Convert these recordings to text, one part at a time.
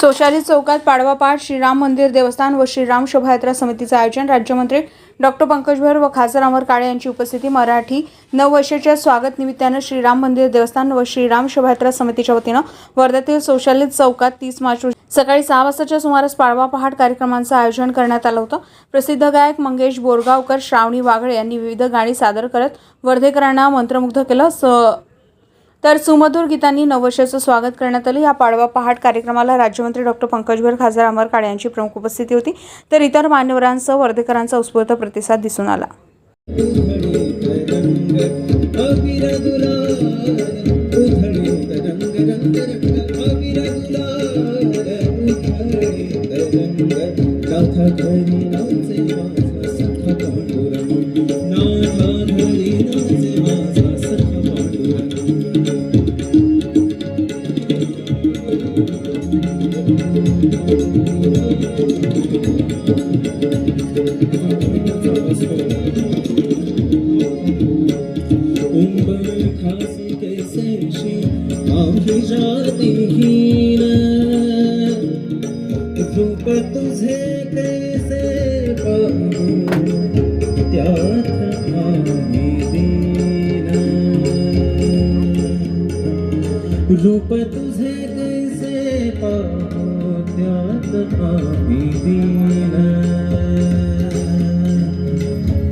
सोशाली चौकात पाडवा पाठ श्रीराम मंदिर देवस्थान व श्रीराम शोभायात्रा समितीचं आयोजन. राज्यमंत्री डॉक्टर पंकज भर व खासदार अमर काळे यांची उपस्थिती मराठी नववर्षाच्या स्वागत निमित्तानं श्रीराम मंदिर देवस्थान व श्रीराम शोभायात्रा समितीच्या वतीनं वर्ध्यातील सोशाली चौकात तीस मार्च रोजी सकाळी सहा वाजताच्या सुमारास पाडवा पहाट कार्यक्रमांचं आयोजन करण्यात आलं होतं. प्रसिद्ध गायक मंगेश बोरगावकर श्रावणी वागळे यांनी विविध गाणी सादर करत वर्धेकरांना मंत्रमुग्ध केलं. स तर सुमधुर गीतांनी नववर्षाचं स्वागत करण्यात आलं या पाडवा पहाट कार्यक्रमाला राज्यमंत्री डॉक्टर पंकजभर खासदार अमर काळे यांची प्रमुख उपस्थिती होती तर इतर मान्यवरांसह वर्धेकरांचा उत्स्फूर्त प्रतिसाद दिसून आला रूप तुझे कैसे पाहू त्यात आम्ही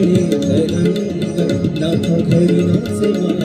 गुलाल उथळी तरंग नाथ